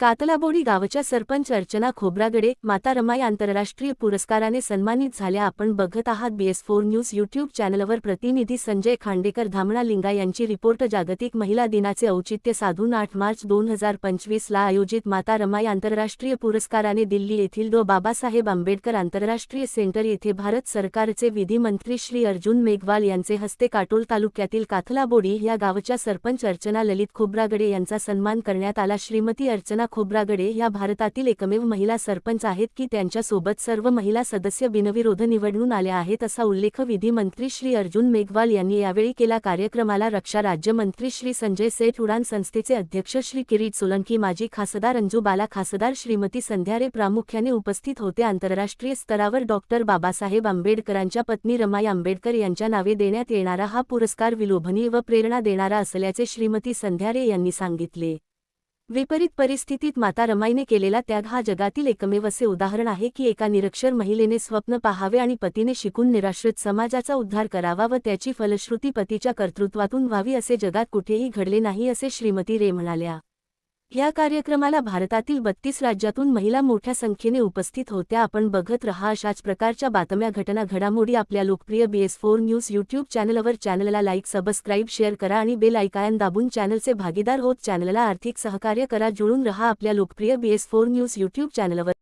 कातलाबोडी गावच्या सरपंच अर्चना खोब्रागडे माता रमाई आंतरराष्ट्रीय पुरस्काराने सन्मानित झाल्या. आपण बघत आहात बीएस फोर न्यूज यूट्यूब चॅनलवर प्रतिनिधी संजय खांडेकर धामणा लिंगा यांची रिपोर्ट. जागतिक महिला दिनाचे औचित्य साधून आठ मार्च दोन हजार पंचवीसला आयोजित माता रमाई आंतरराष्ट्रीय पुरस्काराने दिल्ली येथील डो. बाबासाहेब आंबेडकर आंतरराष्ट्रीय सेंटर येथे भारत सरकारचे विधीमंत्री श्री अर्जुन मेघवाल यांचे हस्ते काटोल तालुक्यातील काथलाबोडी या गावच्या सरपंच अर्चना ललित खोब्रागडे यांचा सन्मान करण्यात आला. श्रीमती अर्चना खोब्रागडे या भारतातील एकमेव महिला सरपंच आहेत की त्यांच्यासोबत सर्व महिला सदस्य बिनविरोध निवडून आल्या आहेत असा उल्लेख विधी मंत्री श्री अर्जुन मेघवाल यांनी यावेळी केला. कार्यक्रमाला रक्षा राज्यमंत्री श्री संजय सेठ उडान संस्थेचे अध्यक्ष श्री किरीट सोलंकी माजी खासदार अंजूबाला खासदार श्रीमती संध्यारे प्रामुख्याने उपस्थित होते. आंतरराष्ट्रीय स्तरावर डॉक्टर बाबासाहेब आंबेडकरांच्या पत्नी रमाई आंबेडकर यांच्या नावे देण्यात येणारा हा पुरस्कार विलोभनीय व प्रेरणा देणारा असल्याचे श्रीमती संध्यारे यांनी सांगितले. विपरीत परिस्थितीत माता रमाईने केलेला त्याग हा जगातील एकमेव असे उदाहरण आहे की एका निरक्षर महिलेने स्वप्न पाहावे आणि पतीने शिकून निराश्रित समाजाचा उद्धार करावा व त्याची फलश्रुती पतीच्या कर्तृत्वातून व्हावी असे जगात कुठेही घडले नाही असे श्रीमती रे म्हणाल्या. या कार्यक्रमाला भारतातील बत्तीस राज्यातून महिला मोठ्या संख्येने उपस्थित होत्या. आपण बघत रहा अशाच प्रकारच्या बातम्या घटना घडामोडी आपल्या लोकप्रिय बीएस फोर न्यूज यूट्यूब चॅनलवर. चॅनलला लाईक सबस्क्राईब शेअर करा आणि बेल आयकॉन दाबून चॅनलचे भागीदार होत. चॅनलला आर्थिक सहकार्य करा. जुळून रहा आपल्या लोकप्रिय बीएस फोर न्यूज यूट्यूब चॅनलवर.